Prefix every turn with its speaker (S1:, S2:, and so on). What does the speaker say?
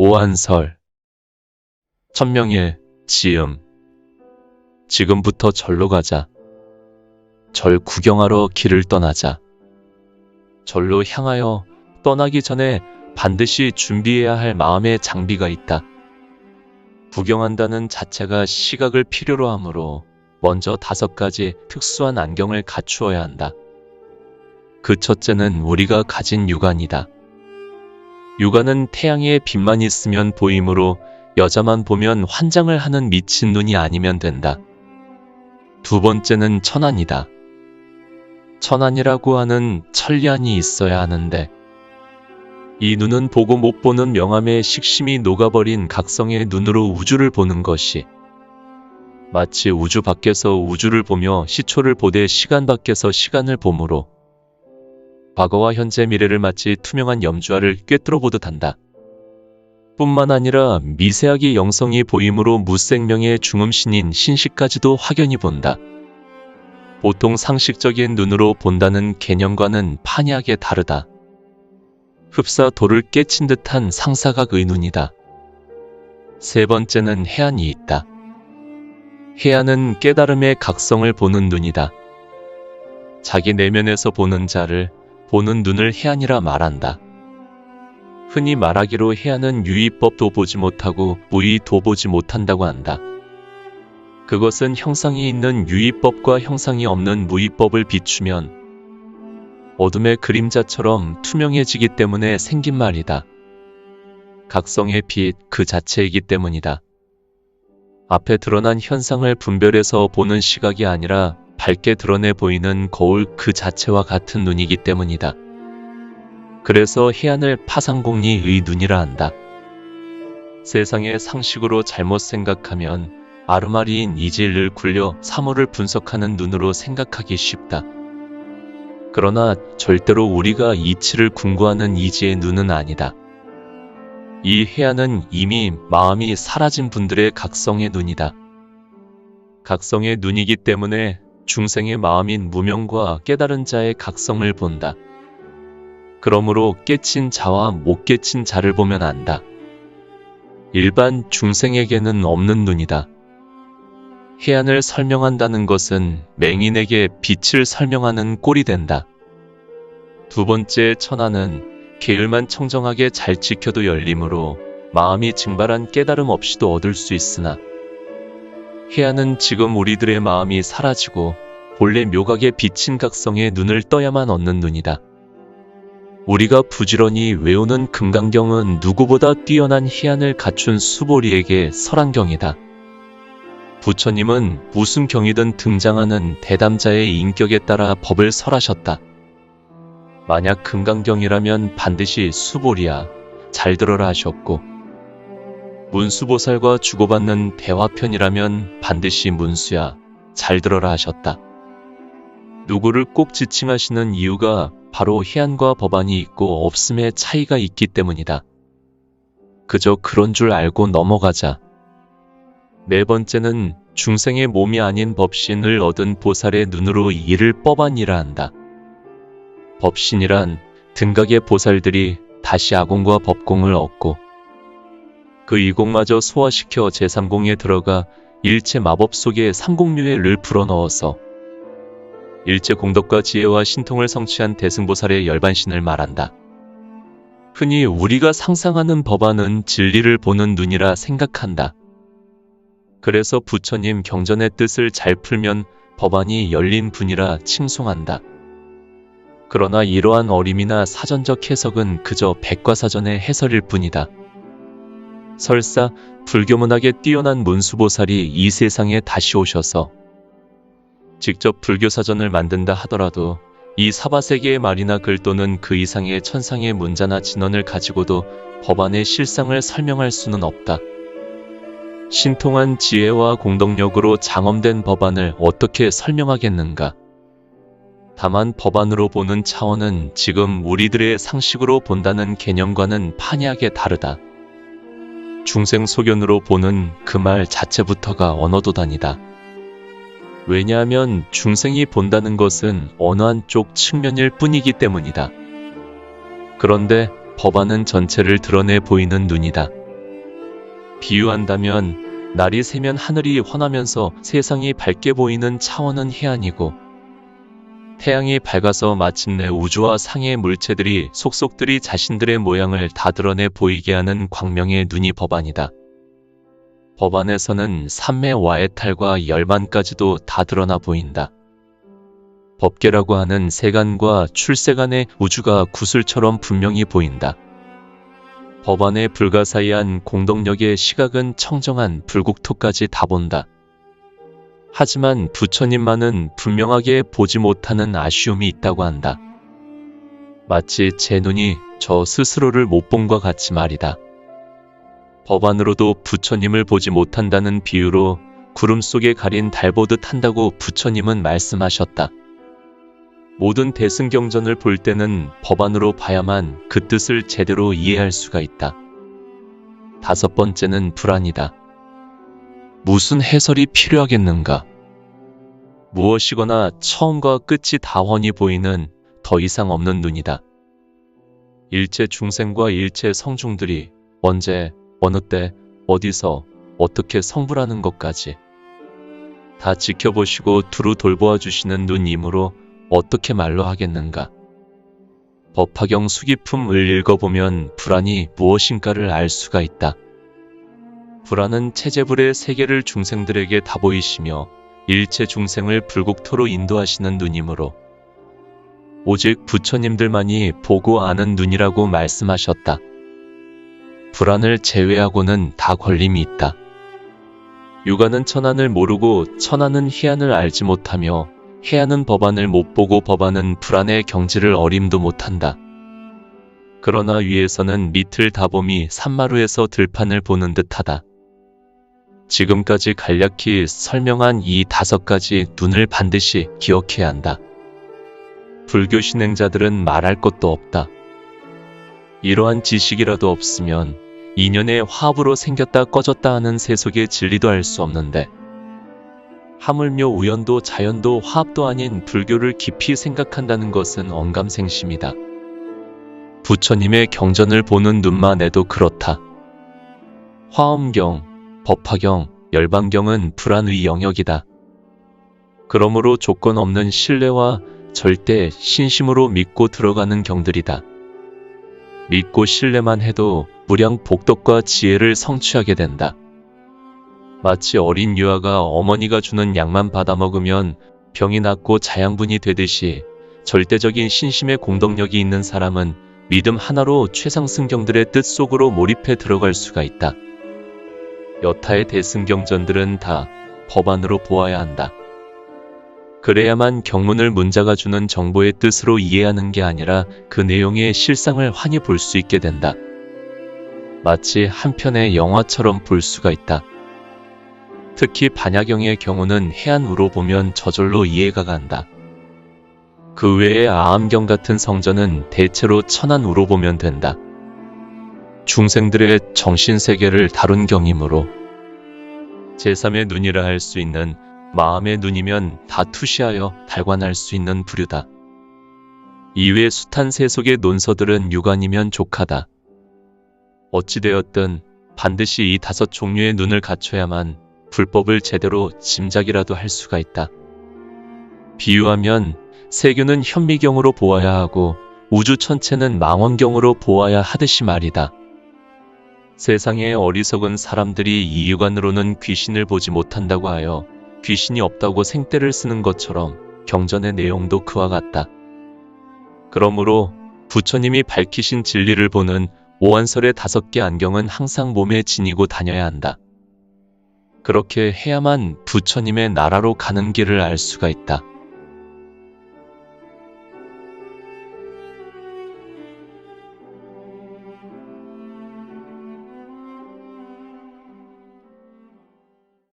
S1: 오한설 천명일 지음 지금부터 절로 가자. 절 구경하러 길을 떠나자. 절로 향하여 떠나기 전에 반드시 준비해야 할 마음의 장비가 있다. 구경한다는 자체가 시각을 필요로 하므로 먼저 다섯 가지 특수한 안경을 갖추어야 한다. 그 첫째는 우리가 가진 육안이다. 육안은 태양의 빛만 있으면 보이므로 여자만 보면 환장을 하는 미친 눈이 아니면 된다. 두 번째는 천안이다. 천안이라고 하는 천리안이 있어야 하는데 이 눈은 보고 못 보는 명암의 식심이 녹아버린 각성의 눈으로 우주를 보는 것이 마치 우주 밖에서 우주를 보며 시초를 보되 시간 밖에서 시간을 보므로 과거와 현재 미래를 마치 투명한 염주알을 꿰뚫어 보듯 한다. 뿐만 아니라 미세하게 영성이 보이므로 무생명의 중음신인 신식까지도 확연히 본다. 보통 상식적인 눈으로 본다는 개념과는 판이하게 다르다. 흡사 돌을 깨친 듯한 상사각의 눈이다. 세 번째는 해안이 있다. 해안은 깨달음의 각성을 보는 눈이다. 자기 내면에서 보는 자를 보는 눈을 해안이라 말한다. 흔히 말하기로 해안은 유의법도 보지 못하고 무의도 보지 못한다고 한다. 그것은 형상이 있는 유의법과 형상이 없는 무의법을 비추면 어둠의 그림자처럼 투명해지기 때문에 생긴 말이다. 각성의 빛 그 자체이기 때문이다. 앞에 드러난 현상을 분별해서 보는 시각이 아니라 밝게 드러내 보이는 거울 그 자체와 같은 눈이기 때문이다. 그래서 해안을 파상공리의 눈이라 한다. 세상의 상식으로 잘못 생각하면 아르마리인 이질을 굴려 사물을 분석하는 눈으로 생각하기 쉽다. 그러나 절대로 우리가 이치를 궁구하는 이지의 눈은 아니다. 이 해안은 이미 마음이 사라진 분들의 각성의 눈이다. 각성의 눈이기 때문에 중생의 마음인 무명과 깨달은 자의 각성을 본다. 그러므로 깨친 자와 못 깨친 자를 보면 안다. 일반 중생에게는 없는 눈이다. 해안을 설명한다는 것은 맹인에게 빛을 설명하는 꼴이 된다. 두 번째 천하는 게을만 청정하게 잘 지켜도 열리므로 마음이 증발한 깨달음 없이도 얻을 수 있으나 해안은 지금 우리들의 마음이 사라지고 본래 묘각에 비친 각성의 눈을 떠야만 얻는 눈이다. 우리가 부지런히 외우는 금강경은 누구보다 뛰어난 희안을 갖춘 수보리에게 설한경이다. 부처님은 무슨 경이든 등장하는 대담자의 인격에 따라 법을 설하셨다. 만약 금강경이라면 반드시 수보리야, 잘 들어라 하셨고, 문수보살과 주고받는 대화편이라면 반드시 문수야, 잘 들어라 하셨다. 누구를 꼭 지칭하시는 이유가 바로 희안과 법안이 있고 없음의 차이가 있기 때문이다. 그저 그런 줄 알고 넘어가자. 네 번째는 중생의 몸이 아닌 법신을 얻은 보살의 눈으로 이를 법안이라 한다. 법신이란 등각의 보살들이 다시 아공과 법공을 얻고 그 이공마저 소화시켜 제3공에 들어가 일체 마법 속에 삼공류의를 불어넣어서 일체 공덕과 지혜와 신통을 성취한 대승보살의 열반신을 말한다. 흔히 우리가 상상하는 법안은 진리를 보는 눈이라 생각한다. 그래서 부처님 경전의 뜻을 잘 풀면 법안이 열린 분이라 칭송한다. 그러나 이러한 어림이나 사전적 해석은 그저 백과사전의 해설일 뿐이다. 설사 불교 문학에 뛰어난 문수보살이 이 세상에 다시 오셔서 직접 불교 사전을 만든다 하더라도 이 사바세계의 말이나 글 또는 그 이상의 천상의 문자나 진언을 가지고도 법안의 실상을 설명할 수는 없다. 신통한 지혜와 공덕력으로 장엄된 법안을 어떻게 설명하겠는가? 다만 법안으로 보는 차원은 지금 우리들의 상식으로 본다는 개념과는 판이하게 다르다. 중생 소견으로 보는 그 말 자체부터가 언어도단이다. 왜냐하면 중생이 본다는 것은 어느 한쪽 측면일 뿐이기 때문이다. 그런데 법안은 전체를 드러내 보이는 눈이다. 비유한다면 날이 새면 하늘이 환하면서 세상이 밝게 보이는 차원은 해안이고 태양이 밝아서 마침내 우주와 상의 물체들이 속속들이 자신들의 모양을 다 드러내 보이게 하는 광명의 눈이 법안이다. 법안에서는 삼매와의 탈과 열반까지도 다 드러나 보인다. 법계라고 하는 세간과 출세간의 우주가 구슬처럼 분명히 보인다. 법안의 불가사의한 공동력의 시각은 청정한 불국토까지 다 본다. 하지만 부처님만은 분명하게 보지 못하는 아쉬움이 있다고 한다. 마치 제 눈이 저 스스로를 못 본과 같이 말이다. 법안으로도 부처님을 보지 못한다는 비유로 구름 속에 가린 달 보듯 한다고 부처님은 말씀하셨다. 모든 대승경전을 볼 때는 법안으로 봐야만 그 뜻을 제대로 이해할 수가 있다. 다섯 번째는 불안이다. 무슨 해설이 필요하겠는가? 무엇이거나 처음과 끝이 다 훤히 보이는 더 이상 없는 눈이다. 일체 중생과 일체 성중들이 언제, 어느 때, 어디서, 어떻게 성불하는 것까지 다 지켜보시고 두루 돌보아 주시는 눈이므로 어떻게 말로 하겠는가? 법화경 수기품을 읽어보면 불안이 무엇인가를 알 수가 있다. 불안은 체제불의 세계를 중생들에게 다 보이시며 일체 중생을 불국토로 인도하시는 눈이므로 오직 부처님들만이 보고 아는 눈이라고 말씀하셨다. 불안을 제외하고는 다 걸림이 있다. 육아는 천안을 모르고 천안은 희안을 알지 못하며 해안은 법안을 못 보고 법안은 불안의 경지를 어림도 못한다. 그러나 위에서는 밑을 다봄이 산마루에서 들판을 보는 듯하다. 지금까지 간략히 설명한 이 다섯 가지 눈을 반드시 기억해야 한다. 불교 신행자들은 말할 것도 없다. 이러한 지식이라도 없으면 인연의 화합으로 생겼다 꺼졌다 하는 세속의 진리도 알 수 없는데 하물며 우연도 자연도 화합도 아닌 불교를 깊이 생각한다는 것은 언감생심이다. 부처님의 경전을 보는 눈만 해도 그렇다. 화엄경, 법화경, 열반경은 불안의 영역이다. 그러므로 조건 없는 신뢰와 절대 신심으로 믿고 들어가는 경들이다. 믿고 신뢰만 해도 무량 복덕과 지혜를 성취하게 된다. 마치 어린 유아가 어머니가 주는 약만 받아 먹으면 병이 낫고 자양분이 되듯이 절대적인 신심의 공덕력이 있는 사람은 믿음 하나로 최상승경들의 뜻 속으로 몰입해 들어갈 수가 있다. 여타의 대승경전들은 다 법안으로 보아야 한다. 그래야만 경문을 문자가 주는 정보의 뜻으로 이해하는 게 아니라 그 내용의 실상을 환히 볼 수 있게 된다. 마치 한 편의 영화처럼 볼 수가 있다. 특히 반야경의 경우는 해안으로 보면 저절로 이해가 간다. 그 외에 아암경 같은 성전은 대체로 천안으로 보면 된다. 중생들의 정신세계를 다룬 경이므로 제3의 눈이라 할 수 있는 마음의 눈이면 다 투시하여 달관할 수 있는 부류다. 이외 숱한 세속의 논서들은 유관이면 족하다. 어찌되었든 반드시 이 다섯 종류의 눈을 갖춰야만 불법을 제대로 짐작이라도 할 수가 있다. 비유하면 세균은 현미경으로 보아야 하고 우주 천체는 망원경으로 보아야 하듯이 말이다. 세상의 어리석은 사람들이 이 육안으로는 귀신을 보지 못한다고 하여 귀신이 없다고 생떼를 쓰는 것처럼 경전의 내용도 그와 같다. 그러므로 부처님이 밝히신 진리를 보는 오한설의 다섯 개 안경은 항상 몸에 지니고 다녀야 한다. 그렇게 해야만 부처님의 나라로 가는 길을 알 수가 있다.